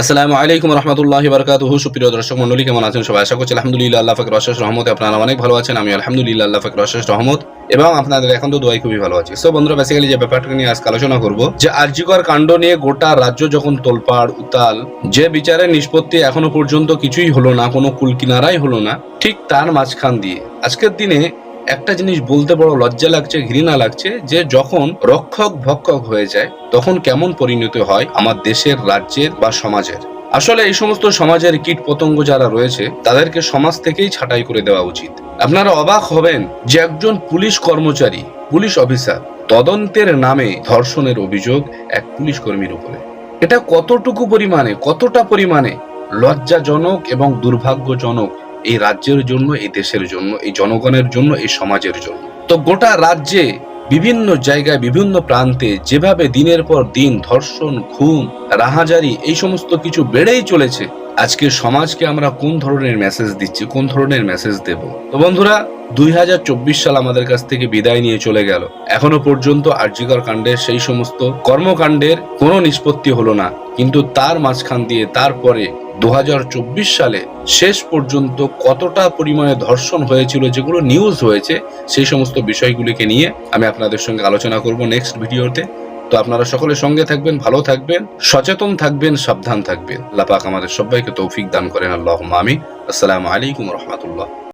আসসালামু আলাইকুম রহমতুল্লাহ বারকাতুহু। সুপ্রিয় দর্শক মন্ডলী কেমন আছেন সবাই? আশা করছি আলহামদুলিল্লাহ আল্লাহ ফাকর অশেষ রহমতে আপনারা অনেক ভালো আছেন আমি আলহামদুলিল্লাহ আল্লাহ ফাকর অশেষ রহমত। এবং আপনাদের এখন তো দোয়াই খুবই ভালো আছে। সো বন্ধুরা বেসিক্যালি যে ব্যাপারটা নিয়ে আজকে আলোচনা করব, যে আরজিকর কাণ্ড নিয়ে গোটা রাজ্য যখন তোলপাড়, উতাল, যে বিচারের নিষ্পত্তি এখনও পর্যন্ত কিছুই হলো না, কোনো কুলকিনারাই হলো না, ঠিক তার মাঝখান দিয়ে। আজকের দিনে একটা জিনিস বলতে বড় লজ্জা লাগছে, ঘৃণা লাগছে, যে যখন রক্ষক ভক্ষক হয়ে যায়, তখন কেমন পরিণতি হয় আমার দেশের, রাজ্যের বা সমাজের? আসলে এই সমস্ত সমাজের কীট পতঙ্গ যারা রয়েছে, তাদেরকে সমাজ থেকেই ছাঁটাই করে দেওয়া উচিত। আপনারা অবাক হবেন যে একজন পুলিশ কর্মচারী, পুলিশ অফিসার, তদন্তের নামে ধর্ষণের অভিযোগ এক পুলিশ কর্মীর উপরে। এটা কতটুকু পরিমাণে, কতটা পরিমাণে লজ্জাজনক এবং দুর্ভাগ্যজনক এই রাজ্যের জন্য, এই দেশের জন্য, এই জনগণের জন্য, এই সমাজের জন্য। তো গোটা রাজ্যে বিভিন্ন জায়গায়, বিভিন্ন প্রান্তে যেভাবে দিনের পর দিন ধর্ষণ, খুন, রাহাজারি এই সমস্ত কিছু বেড়েই চলেছে আজকে সমাজকে আমরা কোন ধরনের মেসেজ দিচ্ছি, কোন ধরনের মেসেজ দেব? তো বন্ধুরা, দুই হাজার চব্বিশ সাল আমাদের কাছ থেকে বিদায় নিয়ে চলে গেল। এখনও পর্যন্ত আর্যিকর কাণ্ডের সেই সমস্ত কর্মকাণ্ডের কোনো নিষ্পত্তি হলো না। কিন্তু তার মাঝখান দিয়ে, তারপরে দু হাজার চব্বিশ সালে শেষ পর্যন্ত কতটা পরিমাণে ধর্ষণ হয়েছিল, যেগুলো নিউজ হয়েছে, সেই সমস্ত বিষয়গুলিকে নিয়ে আমি আপনাদের সঙ্গে আলোচনা করব নেক্সট ভিডিওতে তো আপনারা সকলে সঙ্গে থাকবেন, ভালো থাকবেন, সচেতন থাকবেন, সাবধান থাকবেন। লাপাক আমাদের সবাইকে তৌফিক দান করেন। আল্লাহ মামি আসসালামু আলাইকুম রহমতুল্লাহ।